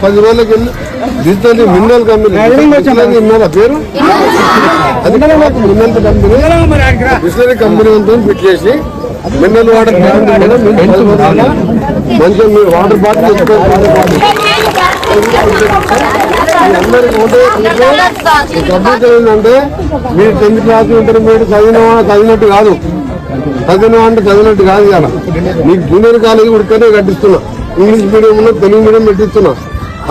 పది రోజులకి వెళ్ళి డిజిటల్ మిన్నల్ కంపెనీ పేరు? అది మిన్నల్ కంపెనీ బిస్లరీ కంపెనీ ఉంటుంది ఫిట్ చేసి మిన్నల్ వాటర్ మంచిగా మీరు వాటర్ బాటిల్ అందరికీ ఒకటే ఏంటంటే మీరు టెన్త్ క్లాస్ ఇంటర్మీడియట్ చదివిన చదివినట్టు కాదు చదివిన అంటే చదివినట్టు కాదు. కదా మీకు జూనియర్ కాలేజీ కూడా ఇక్కడే కట్టిస్తున్నా. ఇంగ్లీష్ మీడియంలో తెలుగు మీడియం పెట్టిస్తున్నా.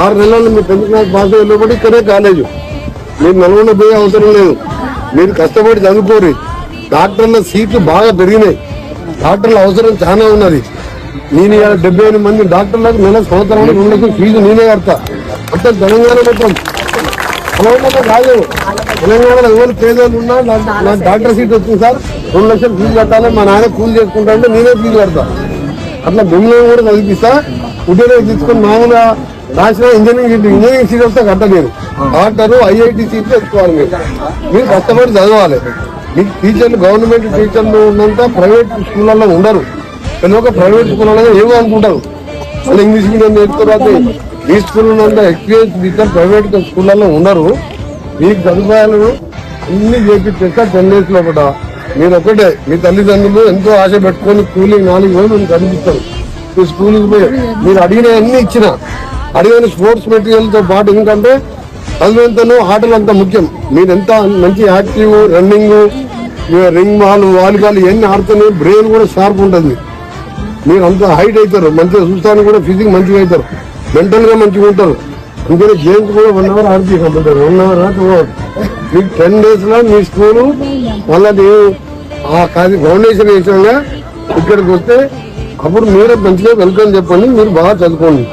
ఆరు నెలలు మీ టెన్త్ క్లాస్ పాస్ అయ్యేటప్పుడు ఇక్కడే కాలేజు మీరు నల్గొండ పోయే అవసరం లేదు. మీరు కష్టపడి చదువుకోరు. డాక్టర్ల సీట్లు బాగా పెరిగినాయి. డాక్టర్ల అవసరం చాలా ఉన్నది. నేను ఇవాళ డెబ్బై ఎనిమిది మంది డాక్టర్లకు నెల సంవత్సరానికి రెండు లక్షలు ఫీజు నేనే కడతా. అంటే తెలంగాణ మొత్తం. తెలంగాణ కాదు. తెలంగాణలో ఎవరు పేదలు ఉన్నా నాకు నాకు డాక్టర్ సీట్ వచ్చింది సార్. రెండు లక్షలు ఫీజు కట్టాలి. మా నాన్న కూలి చేసుకుంటా అంటే నేనే ఫీజు కడతా. అట్లా బొమ్మలను కూడా కల్పిస్తా ఉద్యోగం తీసుకొని మామూలుగా రాసిన ఇంజనీరింగ్ సీట్ ఇంజనీరింగ్ సీట్ వస్తే కట్టలేదు డాక్టర్ ఐఐటి సీట్లు తెచ్చుకోవాలి మీరు మీరు కష్టపడి చదవాలి. మీకు టీచర్లు గవర్నమెంట్ టీచర్లు ఉన్నంత ప్రైవేట్ స్కూళ్ళలో ఉండరు. కానీ ప్రైవేట్ స్కూళ్ళలో ఏమో అనుకుంటారు. వాళ్ళు ఇంగ్లీష్ మీడియం నేర్చుకోవాలి ఈ స్కూల్ ఉన్నంత ఎక్స్పీరియన్స్ టీచర్ ప్రైవేట్ స్కూళ్ళలో ఉండరు. మీకు సదుపాయాలు అన్ని చేపించేస్తా టెన్ డేస్ లోపల. మీరు ఒకటే మీ తల్లిదండ్రులు ఎంతో ఆశ పెట్టుకొని కూలింగ్ నాలుగు రోజులు మీకు కనిపిస్తారు మీ స్కూల్కి పోయి మీరు అడిగిన అన్ని ఇచ్చిన. అడిగిన స్పోర్ట్స్ మెటీరియల్తో పాటు ఎందుకంటే చదువుంతను ఆటలు అంత ముఖ్యం. మీరు ఎంత మంచి active running ring ball volleyball ఇవన్నీ ఆడుతున్నాయి బ్రెయిన్ కూడా షార్ప్ ఉంటుంది. మీరు అంత హైట్ అవుతారు మంచిగా చూస్తానికి కూడా ఫిజిక్ మంచిగా అవుతారు మెంటల్గా మంచిగా ఉంటారు. అందుకని గేమ్స్ కూడా వన్ అవర్ ఆడిపి వన్ అవర్ టూ అవర్ మీకు టెన్ డేస్లో మీ స్కూల్ వాళ్ళని ఆ కాదు ఫౌండేషన్ వేసాక ఇక్కడికి వస్తే అప్పుడు మీరే మంచిగా వెల్కమ్ చెప్పండి మీరు బాగా చదువుకోండి.